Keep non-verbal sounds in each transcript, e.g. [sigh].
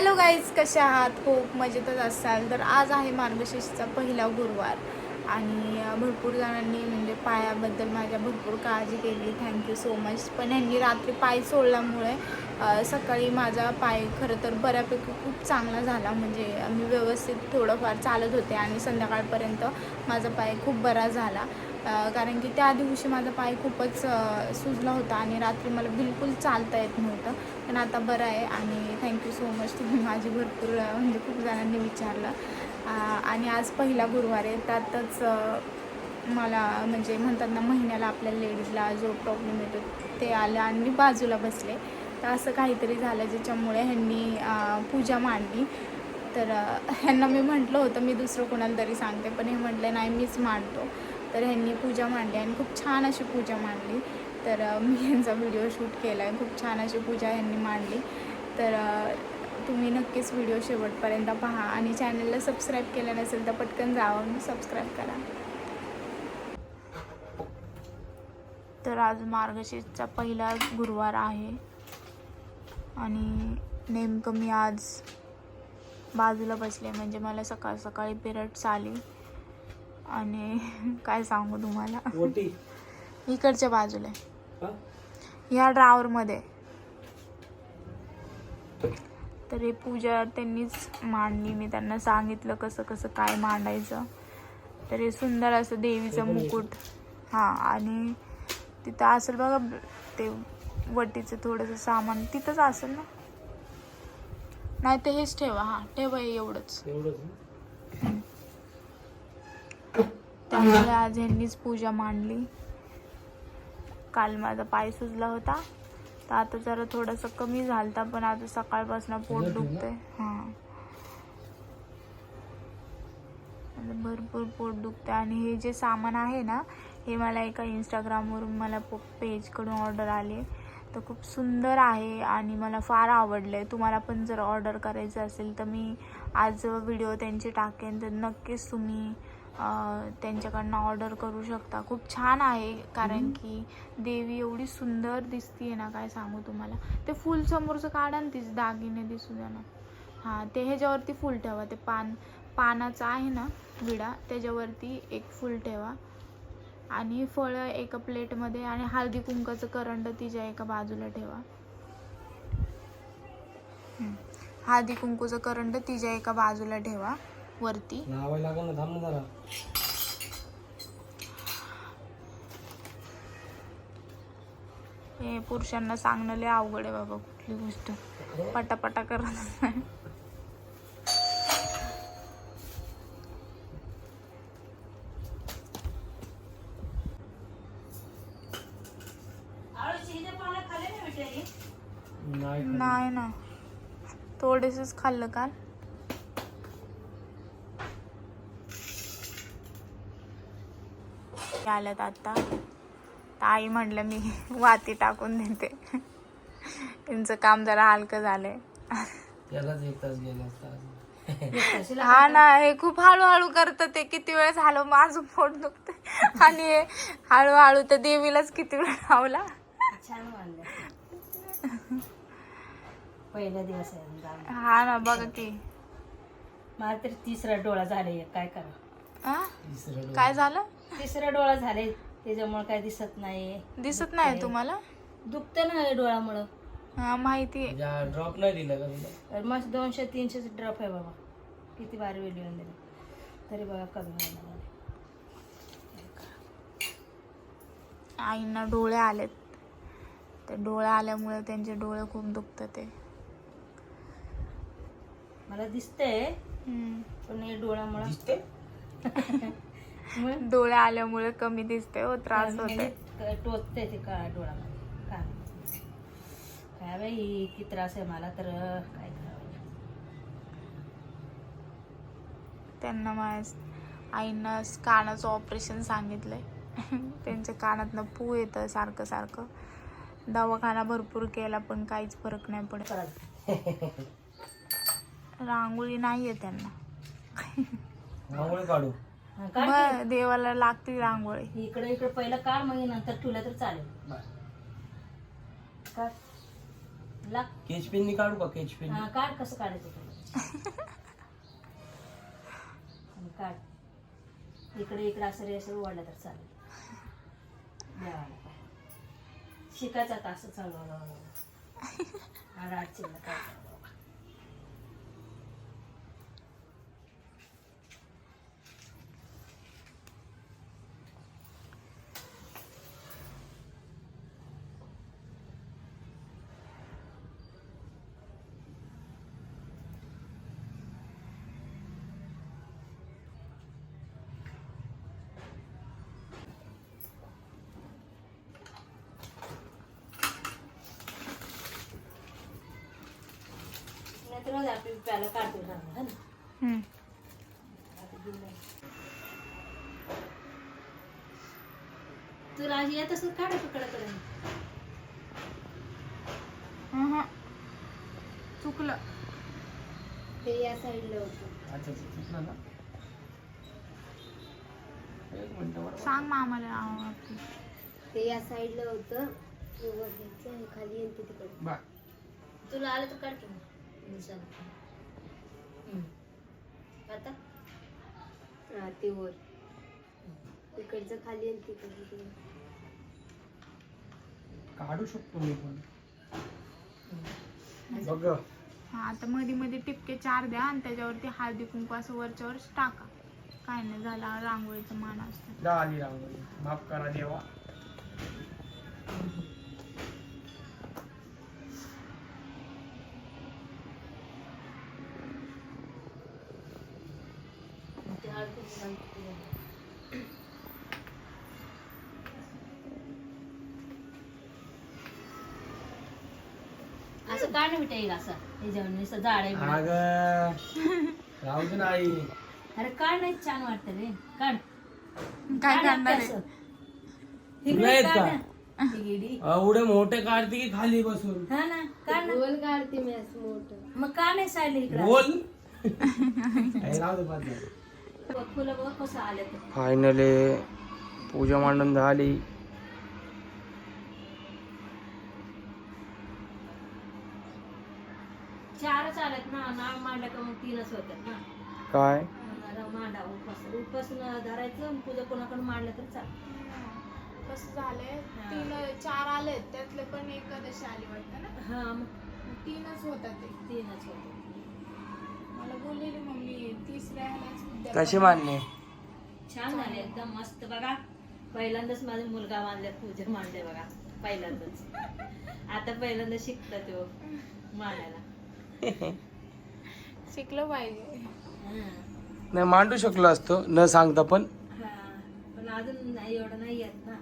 Hello guys कशा आहात? खूप मजेतच असाल. तर आज आहे मार्गशीर्षचा पहिला गुरुवार. आणि भरपूर जणांनी म्हणजे पायाबद्दल माझ्या भरपूर काळजी केली. थँक्यू सो मच पण यांनी रात्री पाय सोडल्यामुळे सकाळी माझा पाय खरं तर बऱ्यापैकी खूप चांगला झाला. म्हणजे मी व्यवस्थित थोडंफार चालत होते आणि संध्याकाळपर्यंत माझा पाय खूप बरा झाला. कारण की त्या दिवशी माझा पाय खूपच सुजला होता आणि रात्री मला बिलकुल चालता येत नव्हतं. पण आता बरं आहे आणि थँक्यू सो मच तुम्ही माझी भरपूर म्हणजे खूप जणांनी विचारलं. आणि आज पहिला गुरुवार आहे त्यातच मला म्हणजे म्हणतात ना महिन्याला आपल्या लेडीजला जो प्रॉब्लेम येतो ते आलं आणि मी बाजूला बसले. तर असं काहीतरी झालं ज्याच्यामुळे ह्यांनी पूजा मांडली. तर ह्यांना मी म्हटलं होतं मी दुसरं कोणाला तरी सांगते पण हे म्हटलं नाही मीच मांडतो. तर ह्यांनी पूजा मांडली आणि खूप छान अशी पूजा मांडली. तर मी यांचा व्हिडिओ शूट केला आहे खूप छान अशी पूजा ह्यांनी मांडली. तर तुम्ही नक्कीच व्हिडिओ शेवटपर्यंत पहा आणि चॅनलला सबस्क्राईब केलं नसेल तर पटकन जावं सबस्क्राईब करा. तर आज मार्गशीर्षचा पहिला गुरुवार आहे आणि नेमकं मी आज बाजूला बसले म्हणजे मला सकाळ सकाळी पिरियड्स आली आणि [laughs] काय सांगू तुम्हाला? इकडच्या बाजूला? ह्या ड्रावरमध्ये. तर हे पूजा त्यांनीच मांडली. मी त्यांना सांगितलं कसं कसं काय मांडायचं. तर हे सुंदर असं देवीचं मुकुट. हां आणि तिथं असेल बघा ते वटीचं थोडंसं सामान. तिथंच असेल ना? नाही तर हेच ठेवा हां ठेवा हे एवढंच? त्यामुळे आज ह्यांनीच पूजा मांडली. काल माझा पाय सुजला होता. तर आता जरा थोडंसं कमी झालता पण आता सकाळपासून पोट दुखतंय. हां. भरपूर पोट दुखतंय. आणि हे जे सामान आहे ना हे मला एका इंस्टाग्रामवरून मला पेजकडून ऑर्डर आली. तर खूप सुंदर आहे आणि मला फार आवडलं आहे तुम्हाला पण जर ऑर्डर करायचं असेल तर मी आज व्हिडिओ त्यांचे टाकेन. तर नक्कीच तुम्ही त्यांच्याकडनं ऑर्डर करू शकता. खूप छान आहे कारण की देवी एवढी सुंदर दिसतीये ना काय सांगू तुम्हाला. ते फुल समोरचं काढा ना तिचे दागिने दिसू द्या ना. हां ते ह्याच्यावरती फुल ठेवा. ते पान पानाचं आहे ना विडा त्याच्यावरती एक फुल ठेवा. आणि फळं एका प्लेटमध्ये आणि हळदी कुंकाचं करंड तिच्या एका बाजूला ठेवा. हळदी कुंकूचं करंड तिच्या एका बाजूला ठेवा. वरती. लावायला लागेल ना थांब ना जरा. हे पुरुषांना सांगणं लय अवघड आहे बाबा कुठली गोष्ट. पटापटा करत नाही. नाही नाही ना. थोडेसेच खाल्लं काल. आल्यात आता. तर आई म्हटलं मी वाती टाकून देते. त्यांचं काम जरा हलकं झालंय. त्यालाच एक तास गेला असता हा ना हे खूप हळूहळू करतं ते. किती वेळ झालं माझं पोट दुखत आणि हे हळूहळू तर देवीलाच किती वेळ लावला. पहिला दिवस आहे. हा ना बघा की. मला तर तिसरा डोळा झाले काय करा? आ? तिसरं डोळं. काय झालं? तिसरा डोळा झाले. त्याच्यामुळे काय दिसत नाही दिसत नाही तुम्हाला? दुखतं ना हे डोळ्यामुळं. हा माहिती आहे. म्हणजे ड्रॉप नाही दिला का तुला? तर मग दोनशे तीनशे ड्रॉप आहे बाबा. किती बारी वेळ लिहून दिली. तरी बघा कमी लागले. आईंना डोळे आलेत. ते डोळे आल्यामुळे त्यांचे डोळे खूप दुखतात ते मला दिसतंय हम्म. पण हे डोळ्यामुळं. दिसते [laughs] मग? डोळे आल्यामुळे कमी दिसते हो त्रास होते टोचते ते का का? काय बाई इतकी त्रास आहे मला तर काय करावं? त्यांना माझ्या आईंना कानाचं ऑपरेशन सांगितलंय. त्यांच्या कानातनं पू येतं सारखं सारखं. दवाखाना भरपूर केला पण काहीच फरक नाही पडत. [laughs] रांगोळी नाही आहे त्यांना. रांगोळी हा, काढ? मग देवाला लागते रांगोळी. इकडे इकडे पहिलं काढ मग नंतर ठेवलं तर चालेल. काढ. लाग. काढू का? Sketch pen. हा काढ कसं काढायचं तुला. आणि काढ. इकडे इकडे असं रेसर ओढलं तर चालेल. देवाला पाय. शिकायचा तास चालू आड अडचणीला काय प्याला काढतो है ना? हम्म. तुला आज येत काढकडे अहं. चुकलं. ते या साईडला होतं. अच्छा चुकलं ना? एक मिनिटं बरं. सांग मामाला आवडते ते या साईडला होतं. खाली येईल तिकडे. बा तुला आलं तर काढ की मग. आता? हा ते वर. इकडचं खाली आणि तिकडचं काढू शकतो मी पण. हा आता मध्ये मध्ये टिपके चार द्या आणि त्याच्यावरती हळदी कुंकू असं वरच्यावर टाका. काय नाही झाला. रांगोळीचं मान असतं. रांगोळी. माफ करा देवा. असं नुसतं जाड आहे म्हणून. अग राहू दे नाही अरे नाही छान वाटतं रे काढ काय काढ करणार आपलं आहे? असं. तुला इकडे येत काढ का? ना. ही गिडी. एवढे मोठे काढते की खाली बसून हा ना काढ ना गोल काढते मी असं मोठं मग का नाही इकडे बोल [laughs] राहू दे फायनली पूजा मांडून झाली. चारच आलेत ना नाव मांडलं का मग तीनच होतात ना. काय? मांडा उपास उपास धरायचं पूजा कोणाकडे मांडलं तर चाल. कसं झालंय. तीन चार आलेत त्यातले पण एकादशी आली वाटतं ना? हा तीनच होतात ते. तीनच होतात मला बोललेली मम्मी तिसऱ्या ह्यालाच उद्या कसे मांडणे छान झाले एकदम मस्त बघा. पहिल्यांदाच माझा मुलगा मानल्या पूजा मांडले बघा पहिल्यांदाच. आता पहिल्यांदा शिकता तो मांडायला [laughs] शिकलं पाहिजे. हा. नाही मांडू शकलो असतो न सांगता पण. हा. पण अजून नाही एवढं नाही येत ना.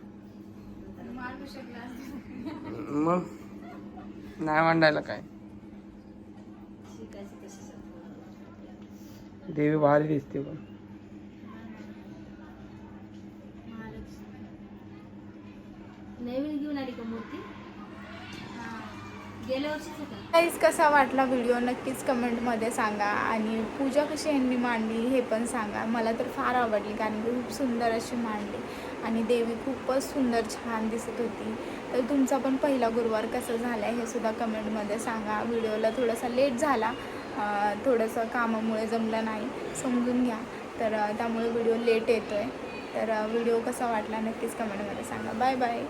मांडू शकला असतं. मग? नाही मांडायला काय शिकायचं तसं देवी भारी दिसते पण कसा वाटला व्हिडिओ नक्कीच कमेंटमध्ये सांगा. आणि पूजा कशी यांनी मांडली हे पण सांगा. मला तर फार आवडली कारण की खूप सुंदर अशी मांडली. आणि देवी खूपच सुंदर छान दिसत होती. तर तुमचा पण पहिला गुरुवार कसं झाला आहे हे सुद्धा कमेंटमध्ये सांगा. व्हिडिओला थोडासा लेट झाला. थोडंसं कामामुळे जमलं नाही समजून घ्या. तर त्यामुळे व्हिडिओ लेट येतो आहे तर व्हिडिओ कसा वाटला नक्कीच कमेंटमध्ये सांगा. Bye bye.